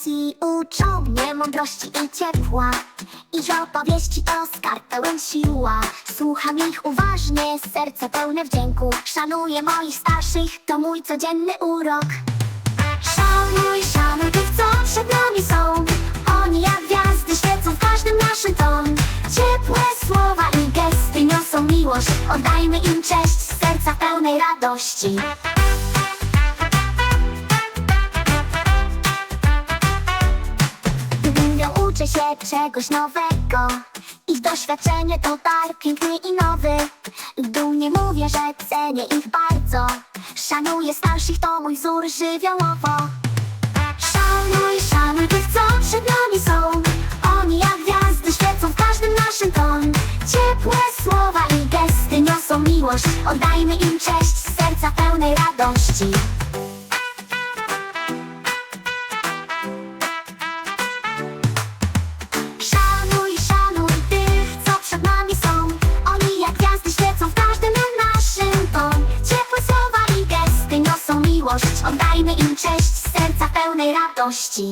Uczą mnie mądrości i ciepła. Ich opowieści to skarb pełen siła. Słucham ich uważnie, serce pełne wdzięku. Szanuję moich starszych, to mój codzienny urok. Szanuj, szanuj tych, co przed nami są. Oni jak gwiazdy świecą w każdym naszym ton. Ciepłe słowa i gesty niosą miłość. Oddajmy im cześć serca pełnej radości uczę się czegoś nowego. Ich doświadczenie to dar piękny i nowy. Dumnie mówię, że cenię ich bardzo. Szanuję starszych, to mój wzór żywiołowo. Szanuj, szanuj tych, co przed nami są. Oni jak gwiazdy świecą w każdym naszym ton. Ciepłe słowa i gesty niosą miłość. Oddajmy im cześć z serca pełnej radości miłość. Oddajmy im cześć z serca pełnej radości